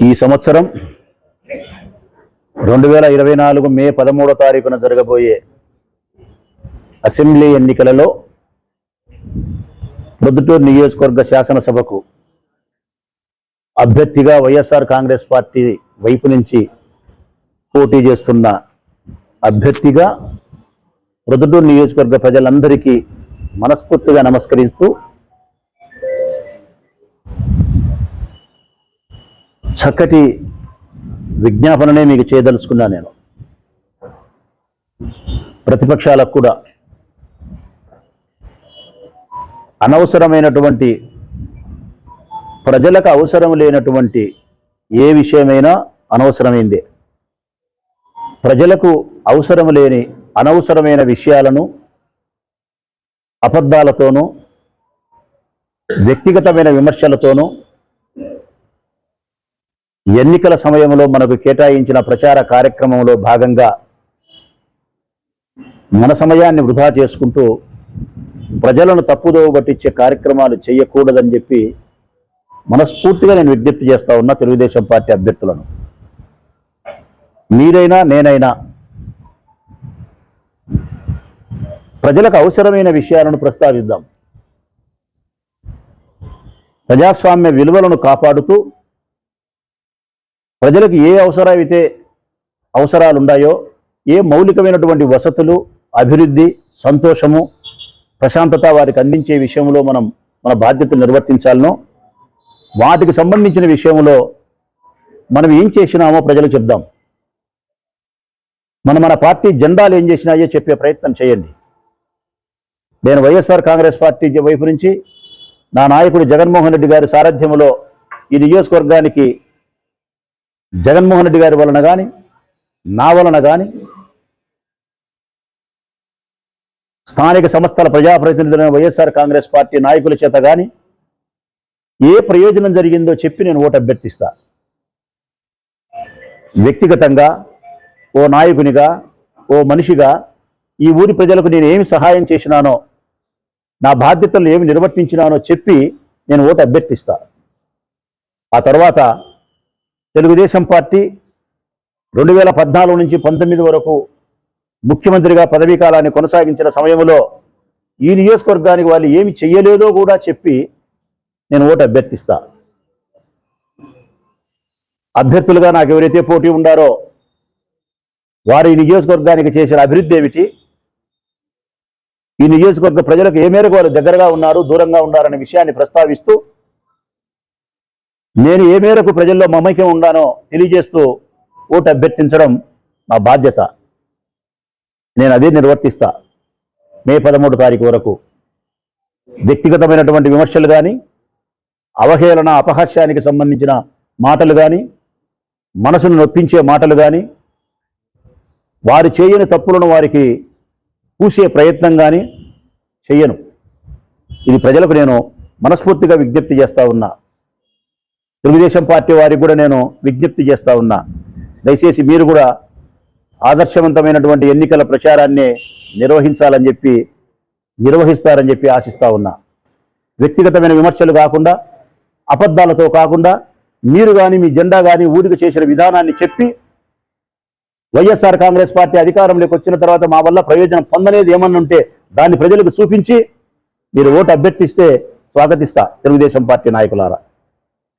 ఈ సంవత్సరం రెండు వేల ఇరవై నాలుగు మే పదమూడో తారీఖున జరగబోయే అసెంబ్లీ ఎన్నికలలో ప్రొద్దుటూరు నియోజకవర్గ శాసనసభకు అభ్యర్థిగా వైఎస్ఆర్ కాంగ్రెస్ పార్టీ వైపు నుంచి పోటీ చేస్తున్న అభ్యర్థిగా ప్రొద్దుటూరు నియోజకవర్గ ప్రజలందరికీ మనస్ఫూర్తిగా నమస్కరిస్తూ చక్కటి విజ్ఞాపననే మీకు చేయదలుచుకున్నా నేను. ప్రతిపక్షాలకు కూడా అనవసరమైనటువంటి ప్రజలకు అవసరం లేనటువంటి ఏ విషయమైనా అనవసరమైందే. ప్రజలకు అవసరం లేని అనవసరమైన విషయాలను అబద్ధాలతోనూ వ్యక్తిగతమైన విమర్శలతోనూ ఎన్నికల సమయంలో మనకు కేటాయించిన ప్రచార కార్యక్రమంలో భాగంగా మన సమయాన్ని వృధా చేసుకుంటూ ప్రజలను తప్పుదోవ పట్టించే కార్యక్రమాలు చేయకూడదని చెప్పి మనస్ఫూర్తిగా నేను విజ్ఞప్తి చేస్తా ఉన్నా తెలుగుదేశం పార్టీ అభ్యర్థులను. మీరైనా నేనైనా ప్రజలకు అవసరమైన విషయాలను ప్రస్తావిద్దాం. ప్రజాస్వామ్య విలువలను కాపాడుతూ ప్రజలకు ఏ అవసరమైతే అవసరాలు ఉన్నాయో ఏ మౌలికమైనటువంటి వసతులు అభివృద్ధి సంతోషము ప్రశాంతత వారికి అందించే విషయంలో మనం మన బాధ్యతలు నిర్వర్తించాలనో వాటికి సంబంధించిన విషయంలో మనం ఏం చేసినామో ప్రజలకు చెప్దాం. మన మన పార్టీ జెండాలు ఏం చేసినాయో చెప్పే ప్రయత్నం చేయండి. నేను వైఎస్ఆర్ కాంగ్రెస్ పార్టీ వైపు నుంచి నా నాయకుడు జగన్మోహన్ రెడ్డి గారి సారథ్యంలో ఈ నియోజకవర్గానికి జగన్మోహన్ రెడ్డి గారి వలన కానీ నా వలన కానీ స్థానిక సంస్థల ప్రజాప్రతినిధులైన వైఎస్ఆర్ కాంగ్రెస్ పార్టీ నాయకుల చేత కానీ ఏ ప్రయోజనం జరిగిందో చెప్పి నేను ఓటు అభ్యర్థిస్తా. వ్యక్తిగతంగా ఓ నాయకునిగా ఓ మనిషిగా ఈ ఊరి ప్రజలకు నేను ఏమి సహాయం చేసినానో నా బాధ్యతలను ఏమి నిర్వర్తించినానో చెప్పి నేను ఓటు అభ్యర్థిస్తా. ఆ తర్వాత తెలుగుదేశం పార్టీ రెండు వేల పద్నాలుగు నుంచి పంతొమ్మిది వరకు ముఖ్యమంత్రిగా పదవీ కాలాన్ని కొనసాగించిన సమయంలో ఈ నియోజకవర్గానికి వాళ్ళు ఏమి చెయ్యలేదో కూడా చెప్పి నేను ఓటు అభ్యర్థిస్తా. అభ్యర్థులుగా నాకు ఎవరైతే పోటీ ఉండారో వారు ఈ నియోజకవర్గానికి చేసిన అభివృద్ధి ఏమిటి? ఈ నియోజకవర్గ ప్రజలకు ఏ మేరకు వారు దగ్గరగా ఉన్నారు దూరంగా ఉన్నారనే విషయాన్ని ప్రస్తావిస్తూ నేను ఏ మేరకు ప్రజల్లో మమైక్యం ఉన్నానో తెలియజేస్తూ ఓటు అభ్యర్థించడం నా బాధ్యత. నేను అదే నిర్వర్తిస్తా. మే పదమూడు తారీఖు వరకు. వ్యక్తిగతమైనటువంటి విమర్శలు కానీ అవహేళన అపహాస్యానికి సంబంధించిన మాటలు కానీ మనసును నొప్పించే మాటలు కానీ వారు చేయని తప్పులను వారికి పూసే ప్రయత్నం కానీ చెయ్యను. ఇది ప్రజలకు నేను మనస్ఫూర్తిగా విజ్ఞప్తి చేస్తూ ఉన్నా. తెలుగుదేశం పార్టీ వారికి కూడా నేను విజ్ఞప్తి చేస్తా ఉన్నా. దయచేసి మీరు కూడా ఆదర్శవంతమైనటువంటి ఎన్నికల ప్రచారాన్ని నిర్వహించాలని చెప్పి నిర్వహిస్తారని చెప్పి ఆశిస్తా ఉన్నా. వ్యక్తిగతమైన విమర్శలు కాకుండా అబద్ధాలతో కాకుండా మీరు కానీ మీ జెండా కానీ ఊరికి చేసిన విధానాన్ని చెప్పి వైఎస్ఆర్ కాంగ్రెస్ పార్టీ అధికారంలోకి వచ్చిన తర్వాత మా వల్ల ప్రయోజనం పొందలేదు ఏమన్నా ఉంటే దాన్ని ప్రజలకు చూపించి మీరు ఓటు అభ్యర్థిస్తే స్వాగతిస్తా తెలుగుదేశం పార్టీ నాయకులారా.